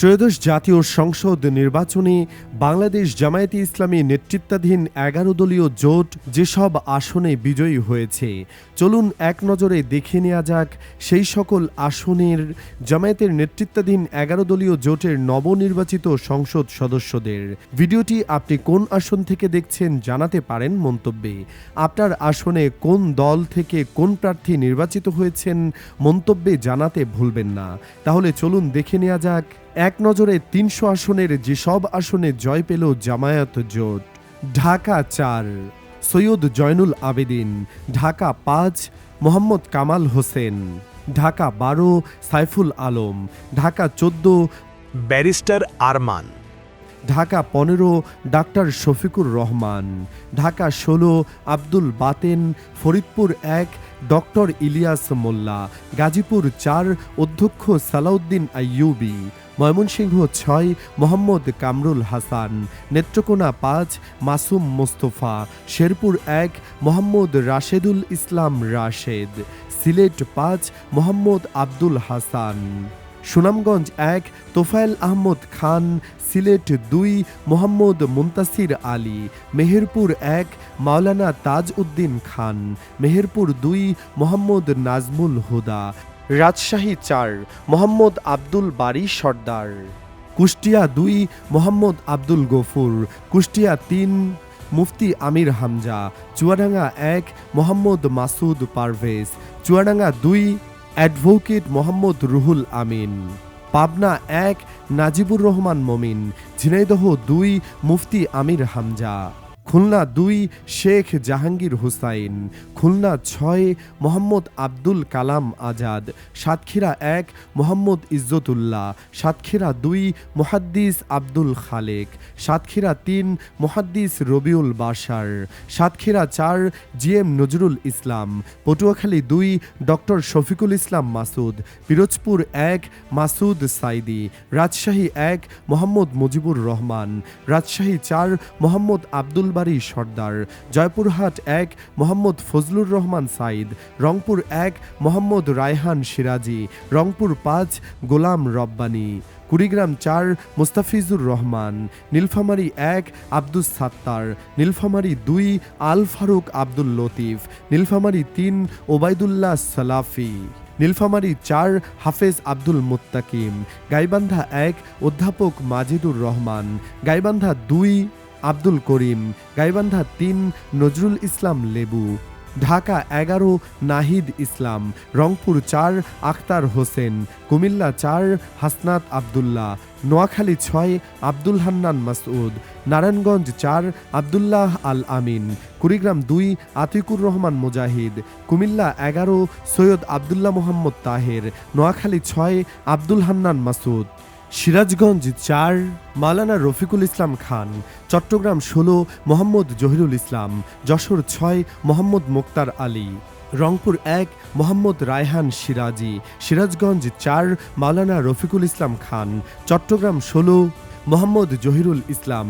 ত্রয়োদশ জাতীয় সংসদ নির্বাচনে বাংলাদেশ জামায়াতে ইসলামী নেতৃত্বাধীন এগারো দলীয় জোট যেসব আসনে বিজয়ী হয়েছে। চলুন এক নজরে দেখে নেওয়া যাক সেই সকল আসনের জামায়াতের নেতৃত্বাধীন এগারো দলীয় জোটের নবনির্বাচিত সংসদ সদস্যদের। ভিডিওটি আপনি কোন আসন থেকে দেখছেন জানাতে পারেন মন্তব্যে। আপনার আসনে কোন দল থেকে কোন প্রার্থী নির্বাচিত হয়েছেন মন্তব্যে জানাতে ভুলবেন না। তাহলে চলুন দেখে নেওয়া যাক এক নজরে তিনশো আসনের যেসব আসনে জয় পেল জামায়াত জোট। ঢাকা চার, সৈয়দ জয়নুল আবেদিন। ঢাকা পাঁচ, মোহাম্মদ কামাল হোসেন। ঢাকা বারো, সাইফুল আলম। ঢাকা চোদ্দ, ব্যারিস্টার আরমান। ঢাকা পনেরো, ডাক্তার শফিকুর রহমান। ঢাকা ষোলো, আব্দুল বাতেন। ফরিদপুর এক ডক্টর ইলিয়াস মোল্লা, গাজীপুর চার অধ্যক্ষ সালাউদ্দিন আইয়ুবি, ময়মনসিংহ ছয় মোহাম্মদ কামরুল হাসান, নেত্রকোনা পাঁচ মাসুম মোস্তফা, শেরপুর এক মোহাম্মদ রাশেদুল ইসলাম রাশেদ, সিলেট পাঁচ মোহাম্মদ আব্দুল হাসান। সুনামগঞ্জ এক, তোফায়েল আহমদ খান, সিলেট দুই, মোহাম্মদ মুন্তাসির আলী, মেহেরপুর এক, মাওলানা তাজ উদ্দিন খান, মেহেরপুর দুই, মোহাম্মদ নাজমুল হুদা, রাজশাহী চার, মোহাম্মদ আব্দুল বারি সর্দার, কুষ্টিয়া দুই, মোহাম্মদ আব্দুল গফুর, কুষ্টিয়া তিন, মুফতি আমির হামজা, চুয়াডাঙ্গা এক, মোহাম্মদ মাসুদ পারভেজ, চুয়াডাঙ্গা দুই অ্যাডভোকেট মোহাম্মদ রুহুল আমিন পাবনা এক নাজিবুর রহমান মমিন ঝিনাইদহ দুই মুফতি আমির হামজা। খুলনা দুই শেখ জাহাঙ্গীর হুসাইন, খুলনা ছয় মোহাম্মদ আব্দুল কালাম আজাদ, সাতক্ষীরা এক মোহাম্মদ ইজ্জতুল্লাহ, সাতক্ষীরা দুই মুহাদ্দিস আব্দুল খালেক, সাতক্ষীরা তিন মুহাদ্দিস রবিউল বাসার সাতক্ষীরা চার জি এম নজরুল ইসলাম, পটুয়াখালী দুই ডক্টর শফিকুল ইসলাম মাসুদ, পিরোজপুর এক মাসুদ সাইদি, রাজশাহী এক মোহাম্মদ মুজিবুর রহমান, রাজশাহী চার মোহাম্মদ আব্দুল বাড়ি সর্দার, জয়পুরহাট এক মোহাম্মদ ফজলুর রহমান সাইদ রংপুর এক মোহাম্মদ রায়হান সিরাজি, রংপুর পাঁচ গোলাম রব্বানী, কুড়িগ্রাম চার মুস্তাফিজুর রহমান, নীলফামারী এক আব্দুস সাত্তার, নীলফামারী দুই আল ফারুক আব্দুল লতিফ, নীলফামারী তিন ওবায়দুল্লাহ সালাফি, নীলফামারী চার হাফেজ আব্দুল মুত্তাকিম, গাইবান্ধা এক অধ্যাপক মাজিদুর রহমান, গাইবান্ধা দুই আব্দুল করিম, গাইবান্ধা তিন, নজরুল ইসলাম লেবু, ঢাকা এগারো, নাহিদ ইসলাম, রংপুর চার, আখতার হোসেন, কুমিল্লা চার, হাসনাত আবদুল্লাহ, নোয়াখালী ছয়, আব্দুল হান্নান মাসউদ, নারায়ণগঞ্জ চার, আবদুল্লাহ আল আমিন, কুড়িগ্রাম দুই, আতিকুর রহমান মুজাহিদ, কুমিল্লা এগারো, সৈয়দ আবদুল্লাহ মোহাম্মদ তাহের, নোয়াখালী ছয়, আব্দুল হান্নান মাসুদ সিরাজগঞ্জ চার, মালানা রফিকুল ইসলাম খান, চট্টগ্রাম ষোলো, মোহাম্মদ জহিরুল ইসলাম, যশোর ছয়, মোহাম্মদ মোক্তার আলী, রংপুর এক, মোহাম্মদ রায়হান সিরাজি, সিরাজগঞ্জ চার, মালানা রফিকুল ইসলাম খান, চট্টগ্রাম ষোলো, মোহাম্মদ জহিরুল ইসলাম